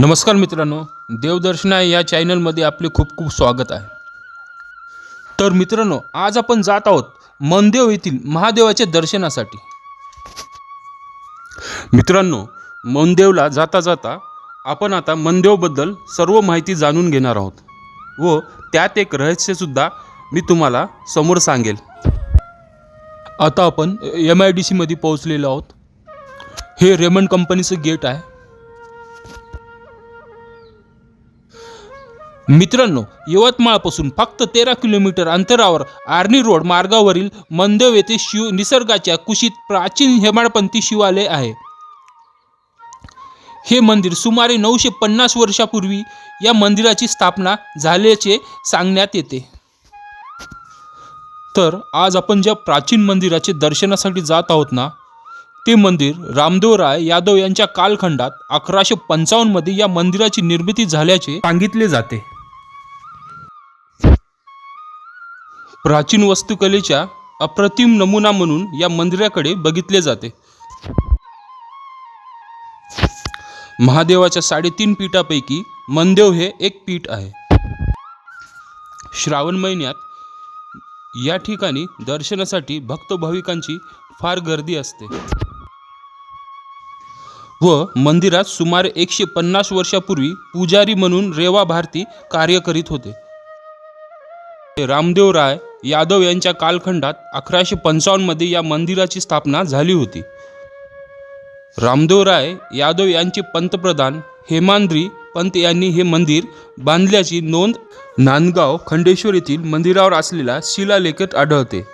नमस्कार मित्रांनो देवदर्शना या चॅनलमध्ये आपले खूप खूप स्वागत आहे. तर मित्रांनो आज आपण जात आहोत मनदेव येथील महादेवाच्या दर्शनासाठी. मित्रांनो मनदेवला जाता जाता आपण आता मनदेवबद्दल सर्व माहिती जाणून घेणार आहोत व त्यात एक रहस्यसुद्धा मी तुम्हाला समोर सांगेल. आता आपण एम आय डी सीमध्ये पोहोचलेलो आहोत. हे रेमंड कंपनीचं गेट आहे. मित्रांनो यवतमाळपासून फक्त तेरा किलोमीटर अंतरावर आर्नी रोड मार्गावरील मंदेव येथे शिव निसर्गाच्या कुशीत प्राचीन हेमाडपंथी शिवालय आहे. हे मंदिर सुमारे नऊशे पन्नास वर्षापूर्वी या मंदिराची स्थापना झाल्याचे सांगण्यात येते. तर आज आपण ज्या प्राचीन मंदिराचे दर्शनासाठी जात आहोत ना ते मंदिर रामदेवराय यादव यांच्या कालखंडात अकराशे पंचावन्नमध्ये या मंदिराची निर्मिती झाल्याचे सांगितले जाते. प्राचीन वास्तुकलेच्या अप्रतिम नमुना म्हणून या मंदिराकडे बघितले जाते. महादेवाच्या साडेतीन पीठापैकी मनदेव हे एक पीठ आहे. श्रावण महिन्यात या ठिकाणी दर्शनासाठी भक्त भाविकांची फार गर्दी असते. व मंदिरात सुमारे एकशे पन्नास वर्षापूर्वी पुजारी म्हणून रेवा भारती कार्य करीत होते. रामदेव राय यादव यांच्या कालखंडात अकराशे पंचावन्नमध्ये या मंदिराची स्थापना झाली होती. रामदेवराय यादव यांचे पंतप्रधान हेमांद्री पंत यांनी हे मंदिर बांधल्याची नोंद नांदगाव खंडेश्वर येथील मंदिरावर असलेल्या शिलालेखात आढळते.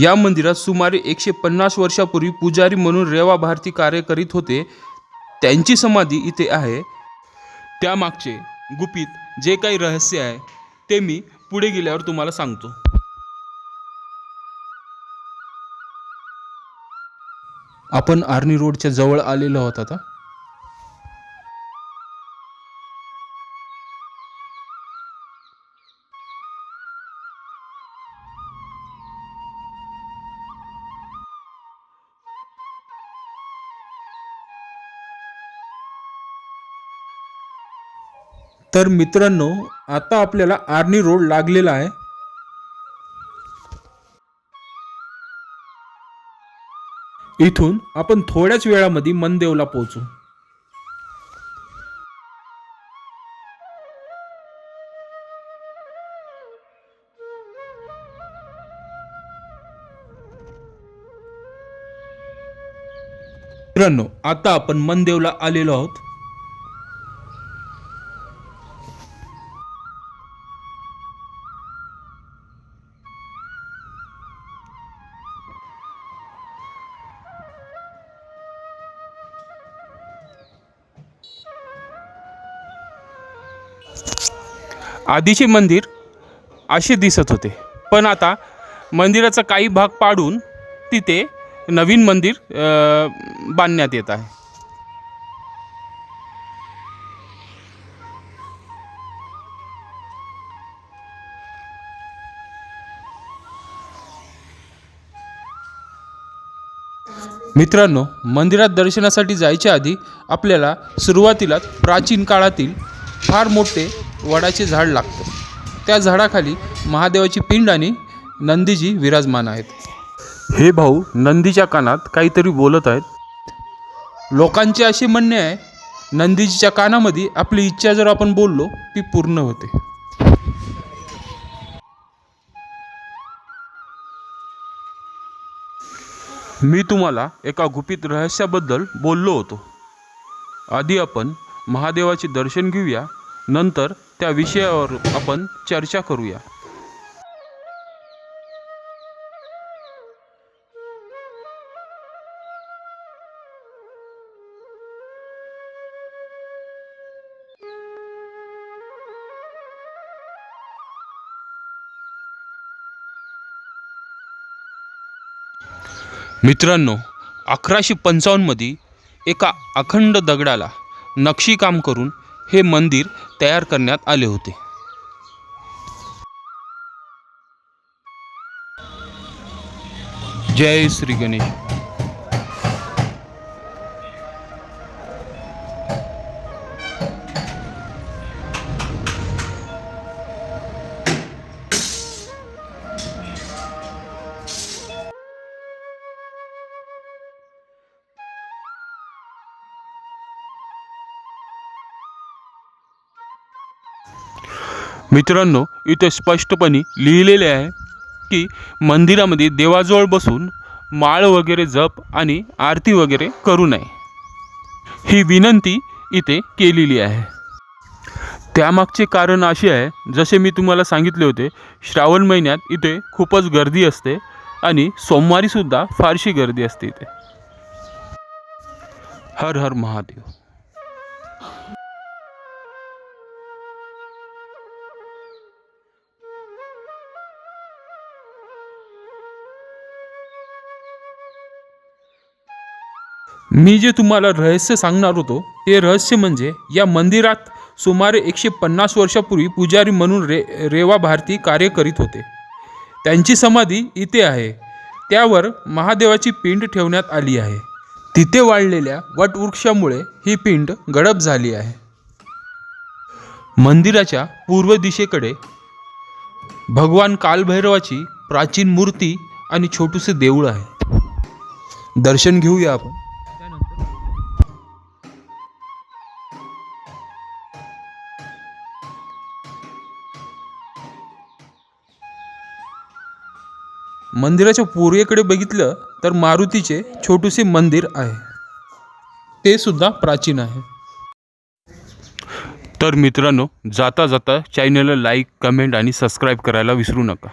या मंदिरात सुमारे एकशे पन्नास वर्षापूर्वी पुजारी म्हणून रेवा भारती कार्य करीत होते. त्यांची समाधी इथे आहे. त्यामागचे गुपित जे काही रहस्य आहे ते मी पुढे गेल्यावर तुम्हाला सांगतो. आपण आर्नी रोडच्या जवळ आलेलो आहोत आता. तर मित्रांनो आता आपल्याला आर्नी रोड लागलेला आहे. इथून आपण थोड्याच वेळामध्ये मनदेवला पोहोचू. मित्रांनो आता आपण मनदेवला आलेलो आहोत. आधीचे मंदिर असे दिसत होते. पण आता मंदिराचा काही भाग पाडून तिथे नवीन मंदिर बांधण्यात येत आहे. मित्रांनो मंदिरात दर्शनासाठी जायच्या आधी आपल्याला सुरुवातीलाच प्राचीन काळातील फार मोठे वडाचे झाड लागतं. त्या झाडाखाली महादेवाची पिंड आणि नंदीजी विराजमान आहेत. हे भाऊ नंदीच्या कानात काहीतरी बोलत आहेत. लोकांचे असे म्हणणे आहे नंदीजीच्या कानामध्ये आपली इच्छा जर आपण बोललो ती पूर्ण होते. मी तुम्हाला एका गुपित रहस्याबद्दल बोललो होतो. आधी आपण महादेवाचे दर्शन घेऊया नंतर त्या विषयावर आपण चर्चा करूया. मित्रांनो अकराशे पंचावन्नमध्ये एका अखंड दगडाला नक्षीकाम करून हे मंदिर तयार करण्यात आले होते. जय श्री गणेश. मित्रांनो इथे स्पष्टपणे लिहिलेले आहे की मंदिरामध्ये देवाजवळ बसून माळ वगैरे जप आणि आरती वगैरे करू नये. ही विनंती इथे केलेली आहे. त्यामागचे कारण असे आहे जसे मी तुम्हाला सांगितले होते श्रावण महिन्यात इथे खूपच गर्दी असते आणि सोमवारीसुद्धा फारशी गर्दी असते इथे. हर हर महादेव. मी जे तुम्हाला रहस्य सांगणार होतो ते रहस्य म्हणजे या मंदिरात सुमारे एकशे पन्नास वर्षापूर्वी पुजारी म्हणून रे रेवा भारती कार्य करीत होते. त्यांची समाधी इथे आहे. त्यावर महादेवाची पिंड ठेवण्यात आली आहे. तिथे वाढलेल्या वटवृक्षामुळे ही पिंड गडप झाली आहे. मंदिराच्या पूर्व दिशेकडे भगवान कालभैरवाची प्राचीन मूर्ती आणि छोटूसे देऊळ आहे. दर्शन घेऊया आपण. मंदिराच्या पूर्वेकडे बघितलं तर मारुतीचे छोटेसे मंदिर आहे. ते सुद्धा प्राचीन आहे. तर मित्रांनो जाता जाता चॅनलला लाईक कमेंट आणि सबस्क्राईब करायला विसरू नका.